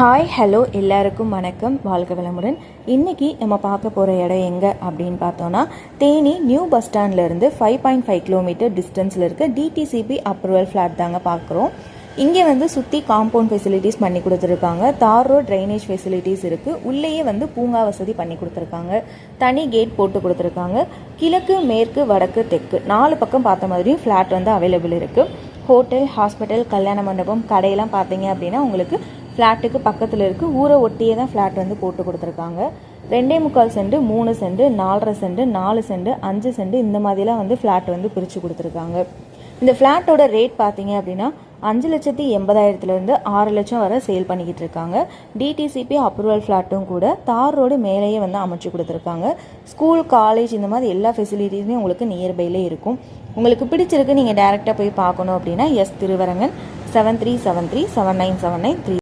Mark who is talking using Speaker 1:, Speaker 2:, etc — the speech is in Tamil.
Speaker 1: ஹாய் ஹலோ எல்லாருக்கும் வணக்கம். வாழ்க வளமுடன். இன்றைக்கி நம்ம பார்க்க போகிற இடம் எங்கே அப்படின்னு பார்த்தோன்னா தேனி நியூ பஸ் ஸ்டாண்ட்லேருந்து ஃபைவ் பாயிண்ட் ஃபைவ் கிலோமீட்டர் டிஸ்டன்ஸில் இருக்க டிடிசிபி அப்ரூவல் ஃப்ளாட் தாங்க பார்க்குறோம். இங்கே வந்து சுற்றி காம்பவுண்ட் ஃபெசிலிட்டிஸ் பண்ணி கொடுத்துருக்காங்க. தார் ரோட் ட்ரைனேஜ் ஃபெசிலிட்டிஸ் இருக்குது உள்ளேயே வந்து பூங்கா வசதி பண்ணி கொடுத்துருக்காங்க. தனி கேட் போட்டு கொடுத்துருக்காங்க. கிழக்கு மேற்கு வடக்கு தெற்கு நாலு பக்கம் பார்த்த மாதிரியும் ஃப்ளாட் வந்து அவைலபிள் இருக்குது ஹோட்டல் ஹாஸ்பிட்டல் கல்யாண மண்டபம் கடையெல்லாம் பார்த்தீங்க அப்படின்னா உங்களுக்கு ஃப்ளாட்டுக்கு பக்கத்தில் இருக்குது ஊரை ஒட்டியே தான் ஃப்ளாட் வந்து போட்டு கொடுத்துருக்காங்க. ரெண்டே முக்கால் சென்ட் மூணு சென்ட் நாலரை சென்ட் நாலு சென்ட் அஞ்சு சென்ட் இந்த மாதிரிலாம் வந்து ஃப்ளாட் வந்து பிரித்து கொடுத்துருக்காங்க. இந்த ஃப்ளாட்டோட ரேட் பார்த்தீங்க அப்படின்னா அஞ்சு லட்சத்தி எண்பதாயிரத்துலேருந்து ஆறு லட்சம் வரை சேல் பண்ணிக்கிட்டு இருக்காங்க. டிடிசிபி அப்ரூவல் ஃப்ளாட்டும் கூட தார் ரோடு மேலேயே வந்து அமைச்சு கொடுத்துருக்காங்க. ஸ்கூல் காலேஜ் இந்த மாதிரி எல்லா ஃபெசிலிட்டிஸுமே உங்களுக்கு நியர்பைலே இருக்கும். உங்களுக்கு பிடிச்சிருக்கு நீங்கள் டேரெக்டாக போய் பார்க்கணும் அப்படின்னா S Thiruvarangan seven three seven three seven nine seven nine three